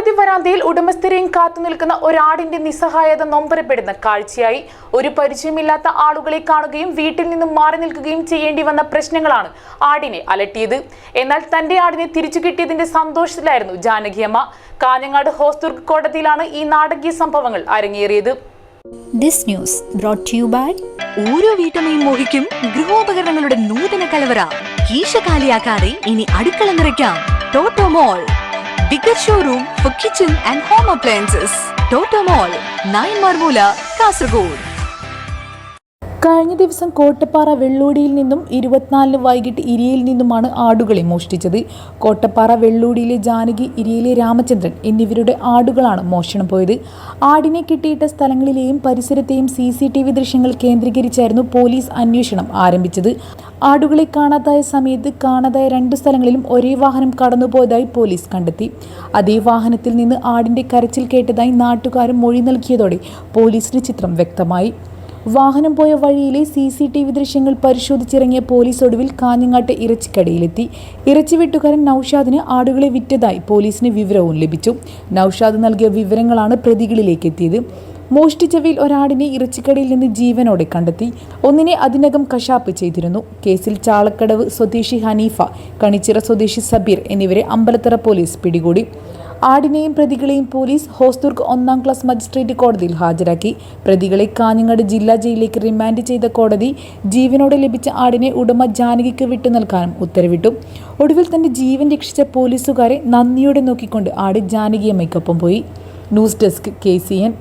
കോടതി വരാന്തയിൽ ഉടമസ്ഥരെയും കാത്തു നിൽക്കുന്ന ഒരാടിന്റെ നിസ്സഹായത നൊമ്പരപ്പെടുന്ന കാഴ്ചയായി. ഒരു പരിചയമില്ലാത്ത ആളുകളെ കാണുകയും വീട്ടിൽ നിന്നും മാറി നിൽക്കുകയും ചെയ്യേണ്ടി വന്ന പ്രശ്നങ്ങളാണ് ആടിനെ അലട്ടിയത്. എന്നാൽ തന്റെ ആടിനെ തിരിച്ചു കിട്ടിയതിന്റെ സന്തോഷത്തിലായിരുന്നു ജാനകിയമ്മ കാഞ്ഞങ്ങാട് ഹോസ്ദുർഗ് കോടതിയിലാണ് ഈ നാടകീയ സംഭവങ്ങൾ അരങ്ങേറിയത്. ദിസ് ന്യൂസ് ഓരോ വീട്ടമ്മയും മോഹിക്കും ഗൃഹോപകരണങ്ങളുടെ നൂതന കലവറ. കീശ കാലിയാക്കാതെ ഇനി അടുക്കള നിറയ്ക്കാം. Toto mall bigger showroom for kitchen and home appliances Toto mall nine മർമൂല Kasaragod കഴിഞ്ഞ ദിവസം കോട്ടപ്പാറ വെള്ളൂടിയിൽ നിന്നും ഇരുപത്തിനാലിന് വൈകിട്ട് ഇരിയിൽ നിന്നുമാണ് ആടുകളെ മോഷ്ടിച്ചത്. കോട്ടപ്പാറ വെള്ളൂടിയിലെ ജാനകി ഇരിയിലെ രാമചന്ദ്രൻ എന്നിവരുടെ ആടുകളാണ് മോഷണം പോയത്. ആടിനെ കിട്ടിയിട്ട സ്ഥലങ്ങളിലെയും പരിസരത്തെയും സി സി ടി വി ദൃശ്യങ്ങൾ കേന്ദ്രീകരിച്ചായിരുന്നു പോലീസ് അന്വേഷണം ആരംഭിച്ചത്. ആടുകളെ കാണാതായ സമയത്ത് കാണാതായ രണ്ട് സ്ഥലങ്ങളിലും ഒരേ വാഹനം കടന്നുപോയതായി പോലീസ് കണ്ടെത്തി. അതേ വാഹനത്തിൽ നിന്ന് ആടിന്റെ കരച്ചിൽ കേട്ടതായി നാട്ടുകാരും മൊഴി നൽകിയതോടെ പോലീസിന് ചിത്രം വ്യക്തമായി. വാഹനം പോയ വഴിയിലെ സി സി ടി വി ദൃശ്യങ്ങൾ പരിശോധിച്ചിറങ്ങിയ പോലീസ് ഒടുവിൽ കാഞ്ഞങ്ങാട്ട് ഇറച്ചിക്കടയിലെത്തി. ഇറച്ചി വെട്ടുകാരൻ നൌഷാദിന് ആടുകളെ വിറ്റതായി പോലീസിന് വിവരവും ലഭിച്ചു. നൌഷാദ് നൽകിയ വിവരങ്ങളാണ് പ്രതികളിലേക്ക് എത്തിയത് മോഷ്ടിച്ചവയിൽ ഒരാടിനെ ഇറച്ചിക്കടയിൽ നിന്ന് ജീവനോടെ കണ്ടെത്തി. ഒന്നിനെ അതിനകം കശാപ്പ് ചെയ്തിരുന്നു. കേസിൽ ചാളക്കടവ് സ്വദേശി ഹനീഫ കണിച്ചിറ സ്വദേശി സബീർ എന്നിവരെ അമ്പലത്തറ പോലീസ് പിടികൂടി. ആടിനെയും പ്രതികളെയും പോലീസ് ഹോസ്ദുർഗ് ഒന്നാം ക്ലാസ് മജിസ്ട്രേറ്റ് കോടതിയിൽ ഹാജരാക്കി. പ്രതികളെ കാഞ്ഞങ്ങാട് ജില്ലാ ജയിലിലേക്ക് റിമാൻഡ് ചെയ്ത കോടതി ജീവനോടെ ലഭിച്ച ആടിനെ ഉടമ ജാനകിക്ക് വിട്ടു നൽകാനും ഉത്തരവിട്ടു. ഒടുവിൽ തന്റെ ജീവൻ രക്ഷിച്ച പോലീസുകാരെ നന്ദിയോടെ നോക്കിക്കൊണ്ട് ആട് ജാനകിയമ്മയ്ക്കൊപ്പം പോയി. News desk K C N.